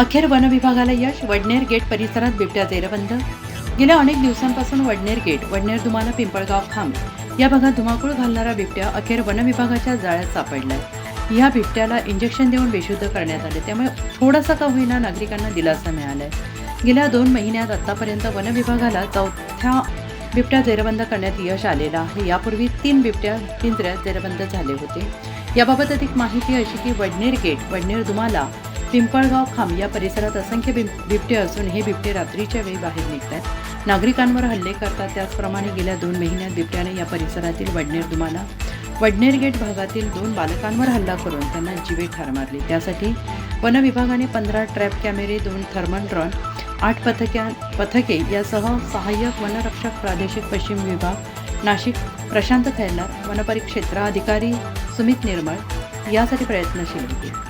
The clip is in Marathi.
अखेर वन विभागाला यश वडनेर गेट परिसरात बिबट्या जेरबंद. गेल्या अनेक दिवसांपासून वडनेर गेट वडनेर दुमाला पिंपळगाव खांब. या भागात धुमाकूळ घालणारा बिबट्या अखेर वन विभागाच्या जाळ्यात सापडलाय या बिबट्याला इंजेक्शन देऊन बेशुद्ध करण्यात आले. त्यामुळे थोडासा का होईना नागरिकांना दिलासा मिळालाय. गेल्या दोन महिन्यात आतापर्यंत वन विभागाला चौथ्या बिबट्या जेरबंद करण्यात यश आलेलं आहे. यापूर्वी तीन बिबट्या पिंजऱ्यात जेरबंद झाले होते. याबाबत अधिक माहिती अशी की वडनेर गेट वडनेर दुमाला पिंपळगाव खांब या परिसरात असंख्य बिब बिबटे असून हे बिबटे रात्रीच्या वेळी बाहेर निघतात. नागरिकांवर हल्ले करतात. त्याचप्रमाणे गेल्या दोन महिन्यात बिबट्याने या परिसरातील वडनेर दुमाला वडनेर गेट भागातील दोन बालकांवर हल्ला करून त्यांना जीवे ठार मारले. त्यासाठी वन विभागाने पंधरा ट्रॅप कॅमेरे दोन थर्मल ड्रॉन आठ पथक्या पथके यासह सहाय्यक वनरक्षक प्रादेशिक पश्चिम विभाग नाशिक प्रशांत खैरनार वनपरिक्षेत्र अधिकारी सुमित निर्मळ यासाठी प्रयत्नशील होते.